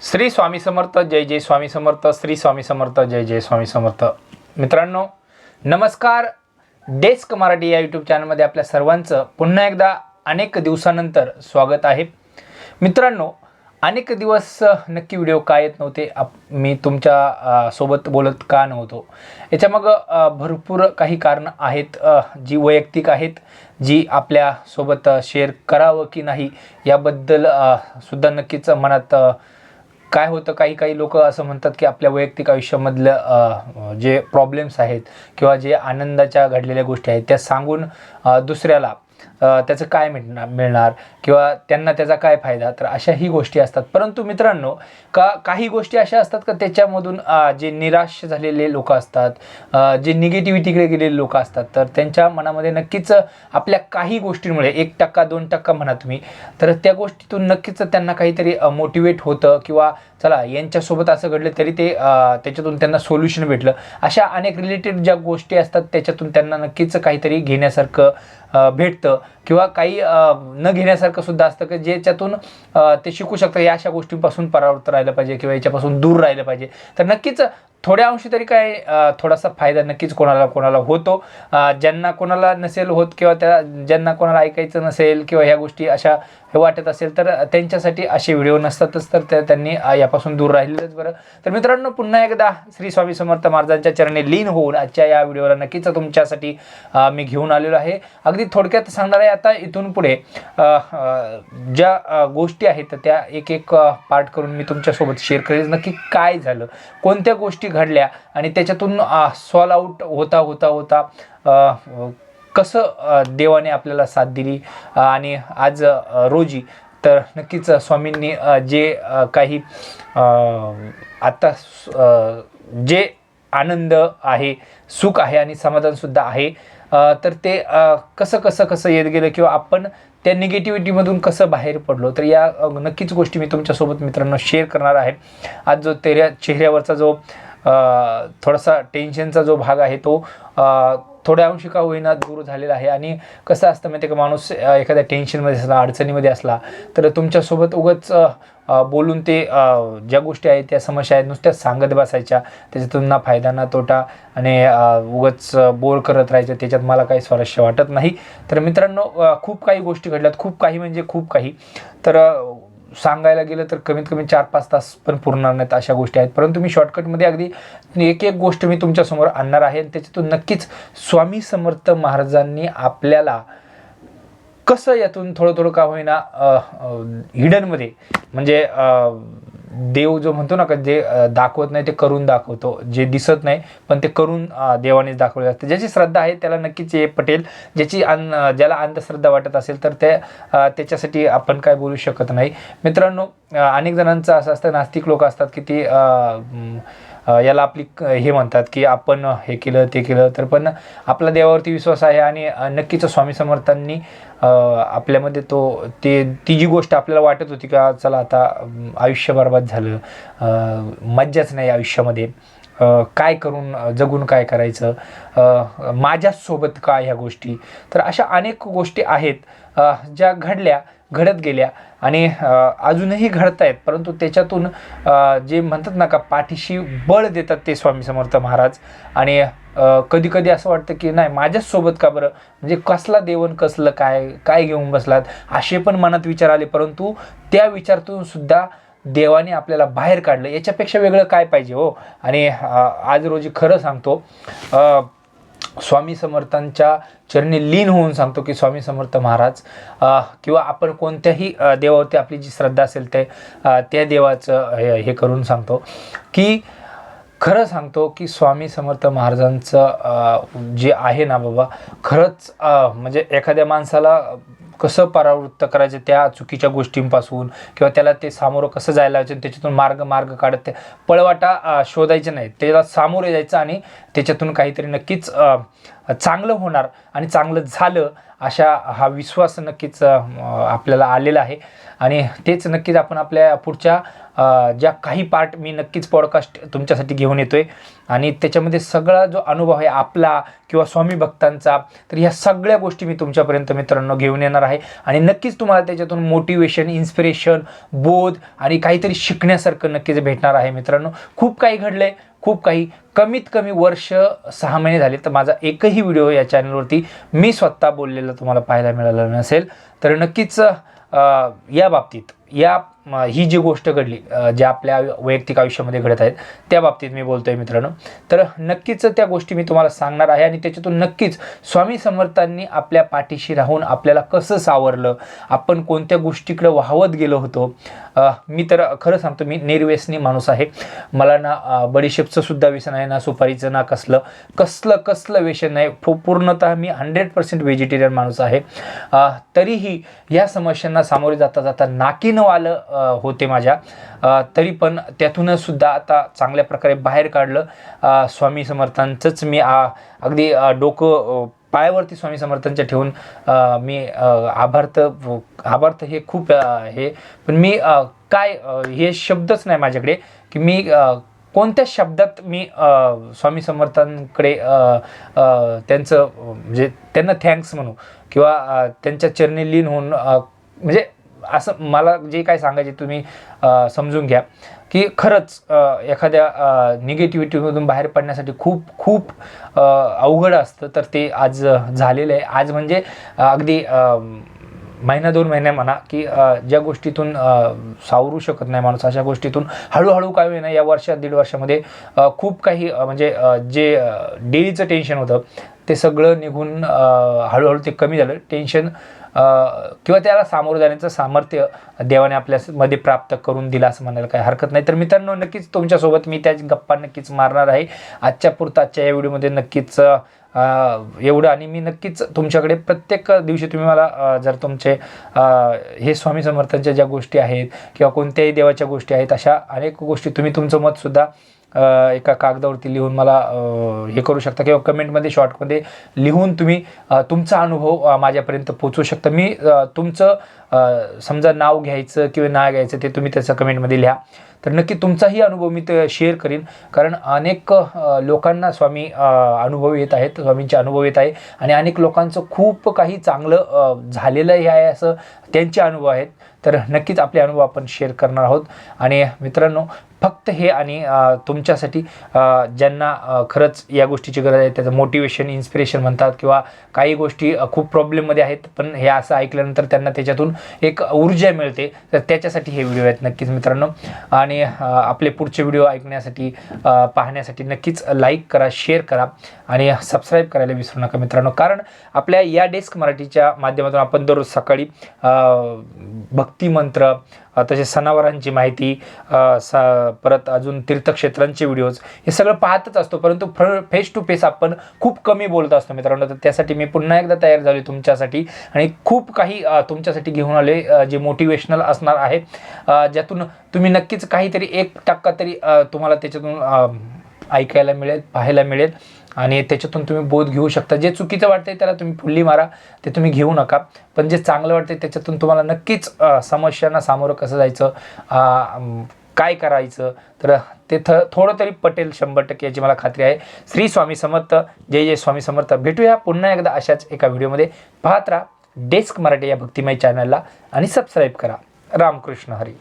श्री स्वामी समर्थ जय जय स्वामी समर्थ श्री स्वामी समर्थ जय जय स्वामी समर्थ. मित्रांनो नमस्कार. डेस्क मराठी या यूट्यूब चॅनलमध्ये आपल्या सर्वांचं पुन्हा एकदा अनेक दिवसानंतर स्वागत आहे. मित्रांनो अनेक दिवस नक्की व्हिडिओ का येत नव्हते आप मी तुमच्यासोबत बोलत का नव्हतो? याच्या मग भरपूर काही कारणं आहेत जी वैयक्तिक आहेत जी आपल्यासोबत शेअर करावं की नाही याबद्दल सुद्धा नक्कीच मनात काय होतं? काही काही लोक असं म्हणतात की आपल्या वैयक्तिक आयुष्यामधलं जे प्रॉब्लेम्स आहेत किंवा जे आनंदाच्या घडलेल्या गोष्टी आहेत त्या सांगून दुसऱ्याला. त्याचं काय मिळणार मिळणार किंवा त्यांना त्याचा काय फायदा? तर अशाही गोष्टी असतात. परंतु मित्रांनो का काही गोष्टी अशा असतात का त्याच्यामधून जे निराश झालेले लोक असतात जे निगेटिव्हिटीकडे गेलेले लोक असतात तर त्यांच्या मनामध्ये नक्कीच आपल्या काही गोष्टींमुळे एक टक्का दोन टक्का म्हणा तुम्ही तर त्या गोष्टीतून नक्कीच त्यांना काहीतरी मोटिवेट होतं किंवा चला यांच्यासोबत असं घडलं तरी ते त्याच्यातून त्यांना सोल्युशन भेटलं. अशा अनेक रिलेटेड ज्या गोष्टी असतात त्याच्यातून त्यांना नक्कीच काहीतरी घेण्यासारखं भेटतं. किंवा काही न घेण्यासारखं सुद्धा असतं की ज्याच्यातून ते शिकू शकतं या अशा गोष्टींपासून परावृत्त राहिलं पाहिजे किंवा याच्यापासून दूर राहिलं पाहिजे. तर नक्कीच थोड्या अंशी तरी काय थोडासा फायदा नक्कीच कोणाला कोणाला होतो. ज्यांना कोणाला नसेल होत किंवा त्या ज्यांना कोणाला ऐकायचं नसेल किंवा ह्या गोष्टी अशा हे वाटत असेल तर त्यांच्यासाठी असे व्हिडिओ नसतातच तर त्या त्यांनी यापासून दूर राहिलेलंच बरं. तर मित्रांनो पुन्हा एकदा श्री स्वामी समर्थ महाराजांच्या चरणी लीन होऊन आजच्या या व्हिडिओला नक्कीच तुमच्यासाठी मी घेऊन आलेलो आहे. अगदी थोडक्यात सांगणार आहे आता इथून पुढे ज्या गोष्टी आहेत त्या एक एक पार्ट करून मी तुमच्यासोबत शेअर करेल. नक्की काय झालं? कोणत्या गोष्टी घडल्या आणि त्याच्यातून सॉल आऊट होता होता होता कसं देवाने आपल्याला साथ दिली आणि आज रोजी तर नक्कीच स्वामींनी जे काही आत्ता आता जे आनंद आहे सुख आहे आणि समाधानसुद्धा आहे तर ते कसं कसं कसं येत गेलं किंवा आपण त्या निगेटिव्हिटीमधून कसं बाहेर पडलो तर या नक्कीच गोष्टी मी तुमच्यासोबत मित्रांनो शेअर करणार आहे. आज जो तेऱ्या चेहऱ्यावरचा जो थोडासा टेन्शनचा जो भाग आहे तो थोड्या अंशी का होईना दूर झालेला आहे. आणि कसं असतं माहिती आहे का माणूस एखाद्या टेन्शनमध्ये असला अडचणीमध्ये असला तर तुमच्यासोबत उगाच बोलून ते ज्या गोष्टी आहेत त्या समस्या आहेत नुसत्याच सांगत बसायच्या. त्याच्यातून ना फायदा ना तोटा आणि उगच उगाच बोर करत राहायचं. त्याच्यात मला काही स्वारस्य वाटत नाही. तर मित्रांनो खूप काही गोष्टी घडल्यात. खूप काही म्हणजे खूप काही. तर सांगायला गेलं तर कमीत कमी चार पाच तास पण पुरणार नाहीत अशा गोष्टी आहेत. परंतु मी शॉर्टकटमध्ये अगदी एक एक गोष्ट मी तुमच्यासमोर आणणार आहे आणि त्याच्यातून नक्कीच स्वामी समर्थ महाराजांनी आपल्याला कसं यातून थोडं थोडं का होईना हिडनमध्ये म्हणजे देव जो म्हणतो ना का जे दाखवत नाही ते करून दाखवतो. जे दिसत नाही पण ते करून देवानेच दाखवले असते. ज्याची श्रद्धा आहे त्याला नक्कीच हे पटेल. ज्याची अन ज्याला अंधश्रद्धा वाटत असेल तर ते त्याच्यासाठी आपण काय बोलू शकत नाही. मित्रांनो अनेक जणांचं असं असतं नास्तिक लोक असतात की ते याला आपली हे म्हणतात की आपण हे केलं ते केलं. तर पण आपला देवावरती विश्वास आहे आणि नक्कीच स्वामी समर्थांनी आपल्यामध्ये तो ते ती जी गोष्ट आपल्याला वाटत होती का चला आता आयुष्य बरबाद झालं मज्जाच नाही आयुष्यामध्ये. काय करून जगून काय करायचं? माझ्यासोबत काय ह्या गोष्टी? तर अशा अनेक गोष्टी आहेत ज्या घडल्या. घडत गेल्या. आणि अजूनही घडत आहेत परंतु त्याच्यातून जे म्हणतात ना का पाठीशी बळ देतात ते स्वामी समर्थ महाराज. आणि कधी कधी असं वाटतं की नाही माझ्याच सोबत का बरं? म्हणजे कसला देवन कसलं काय काय घेऊन बसलात? असे पण मनात विचार आले परंतु त्या विचारातून सुद्धा देवाने आपल्याला बाहेर काढलं. याच्यापेक्षा वेगळं काय पाहिजे हो? आणि आज रोजी खरं सांगतो स्वामी समर्थांच्या चरणी लीन होऊन सांगतो की स्वामी समर्थ महाराज किंवा आपण कोणत्याही देवावरती आपली जी श्रद्धा असेल ते त्या देवाचं हे हे करून सांगतो की खरं सांगतो की स्वामी समर्थ महाराजांचं जे आहे ना बाबा खरंच म्हणजे एखाद्या माणसाला कसं परावृत्त करायचं त्या चुकीच्या गोष्टींपासून किंवा त्याला ते सामोरं कसं जायला लावायचं त्याच्यातून मार्ग मार्ग काढत ते पळवाटा शोधायचे नाही त्याला सामोरे जायचं आणि त्याच्यातून काहीतरी नक्कीच चांगलं होणार आणि चांगलं झालं अशा हा विश्वास नक्कीच आपल्याला आलेला आहे. आणि तेच नक्कीच आपण आपल्या पुढच्या ज्या काही पार्ट मी नक्कीच पॉडकास्ट तुमच्यासाठी घेऊन येतो आहे आणि त्याच्यामध्ये सगळा जो अनुभव आहे आपला किंवा स्वामी भक्तांचा तर ह्या सगळ्या गोष्टी मी तुमच्यापर्यंत मित्रांनो घेऊन येणार आहे. आणि नक्कीच तुम्हाला त्याच्यातून मोटिवेशन इन्स्पिरेशन बोध आणि काहीतरी शिकण्यासारखं नक्कीच भेटणार आहे मित्रांनो. खूप काही घडलं आहे खूप काही कमीत कमी वर्ष सहा महिने झाले तर माझा एकही व्हिडिओ या चॅनलवरती मी स्वतः बोललेलं तुम्हाला पाहायला मिळालं नसेल तर नक्कीच या बाबतीत या ही जी गोष्ट घडली अ, ज्या आपल्या वैयक्तिक आयुष्यामध्ये घडत आहेत त्या बाबतीत मी बोलतोय मित्रांनो. तर नक्कीच त्या गोष्टी मी तुम्हाला सांगणार आहे आणि त्याच्यातून नक्कीच स्वामी समर्थांनी आपल्या पाठीशी राहून आपल्याला कसं सावरलं आपण कोणत्या गोष्टीकडे वाहवत गेलो होतो मी तर खरं सांगतो मी निर्व्यसनी माणूस आहे. मला ना बडीशेपचंसुद्धा बडीशेपचं सुद्धा व्यसन आहे ना सुपारीचं ना कसलं कसलं कसलं व्यसन नाही. पूर्णतः मी हंड्रेड पर्सेंट व्हेजिटेरियन माणूस आहे. तरीही या समस्यांना सामोरे जाता जाता नाकी आलं होते माझ्या. तरी पण त्यातून सुद्धा आता चांगल्या प्रकारे बाहेर काढलं. स्वामी समर्थांचंच मी आ, अगदी डोकं पायावरती स्वामी समर्थांच्या ठेवून मी आभार्थ आभार्थ हे खूप हे. पण मी काय हे शब्दच नाही माझ्याकडे. की मी कोणत्या शब्दात मी स्वामी समर्थांकडे त्यांचं म्हणजे त्यांना थँक्स म्हणू किंवा त्यांच्या चरणी लीन होऊन म्हणजे असं मला जे काय सांगायचे तुम्ही समजून घ्या. की खरंच एखाद्या निगेटिव्हिटीमधून बाहेर पडण्यासाठी खूप खूप अवघड असतं. तर ते आज झालेलं आहे. आज म्हणजे अगदी महिना दोन महिने म्हणा की ज्या गोष्टीतून सावरू शकत नाही माणूस अशा गोष्टीतून हळूहळू काय होईना या वर्षात दीड वर्षामध्ये खूप काही म्हणजे जे डेलीचं टेन्शन होतं ते सगळं निघून हळूहळू ते कमी झालं. टेन्शन किंवा त्याला सामोरं जाण्याचं सामर्थ्य देवाने आपल्यामध्ये प्राप्त करून दिला असं म्हणायला काही हरकत नाही. तर मित्रांनो नक्कीच तुमच्यासोबत मी त्याच गप्पा नक्कीच मारणार आहे. आजच्या पुरता आजच्या या व्हिडिओमध्ये नक्कीच एवढं आणि मी नक्कीच तुमच्याकडे प्रत्येक दिवशी तुम्ही मला जर तुमचे हे स्वामी समर्थांच्या ज्या गोष्टी आहेत किंवा कोणत्याही देवाच्या गोष्टी आहेत अशा अनेक गोष्टी तुम्ही तुमचं मतसुद्धा एका कागदावरती लिहून मला हे करू शकता किंवा कमेंटमध्ये शॉर्टमध्ये लिहून तुम्ही तुमचा अनुभव माझ्यापर्यंत पोचवू शकता. मी तुमचं समजा नाव घ्यायचं किंवा नाव घ्यायचं ते तुम्ही त्याचं कमेंटमध्ये लिहा. तर नक्की तुमचाही अनुभव मी ते शेअर करीन. कारण अनेक लोकांना स्वामी अनुभव येत आहेत स्वामींचे अनुभव येत आहे आणि अनेक लोकांचं खूप काही चांगलं झालेलंही आहे असं त्यांचे अनुभव आहेत. तर नक्कीच आपले अनुभव आपण शेअर करणार आहोत. आणि मित्रांनो फक्त हे आणि तुमच्यासाठी ज्यांना खरंच या गोष्टीची गरज आहे त्याचं मोटिवेशन इन्स्पिरेशन म्हणतात किंवा काही गोष्टी खूप प्रॉब्लेममध्ये आहेत पण हे असं ऐकल्यानंतर त्यांना त्याच्यातून एक ऊर्जा मिळते. तर त्याच्यासाठी हे व्हिडिओ आहेत नक्कीच मित्रांनो. आणि आपले पुढचे व्हिडिओ ऐकण्यासाठी पाहण्यासाठी नक्कीच लाईक करा शेअर करा आणि सबस्क्राईब करायला विसरू नका मित्रांनो. कारण आपल्या या डेस्क मराठीच्या माध्यमातून आपण दररोज सकाळी भक्तिमंत्र तसेच सणावारांची माहिती सा स परत अजून तीर्थक्षेत्रांचे व्हिडिओज हे सगळं पाहतच असतो. परंतु फेस टू फेस आपण खूप कमी बोलत असतो मित्रांनो. तर त्यासाठी मी पुन्हा एकदा तयार झालो तुमच्यासाठी. आणि खूप काही तुमच्यासाठी घेऊन आले जे मोटिवेशनल असणार आहे. ज्यातून तुम्ही नक्कीच काहीतरी एक टक्का तरी तुम्हाला त्याच्यातून ऐकायला मिळेल पाहायला मिळेल. आणि त्याच्यातून तुम्ही बोध घेऊ शकता. जे चुकीचं वाटतंय त्याला तुम्ही फुल्ली मारा ते तुम्ही घेऊ नका. पण जे चांगलं वाटतंय त्याच्यातून तुम्हाला नक्कीच समस्यांना सामोरं कसं जायचं काय करायचं तर ते थ थोडं तरी पटेल शंभर टक्के याची मला खात्री आहे. श्री स्वामी समर्थ जय जय स्वामी समर्थ. भेटूया पुन्हा एकदा अशाच एका व्हिडिओमध्ये. पाहत राहा डेस्क मराठी या भक्तिमय चॅनलला आणि सबस्क्राईब करा. रामकृष्ण हरी.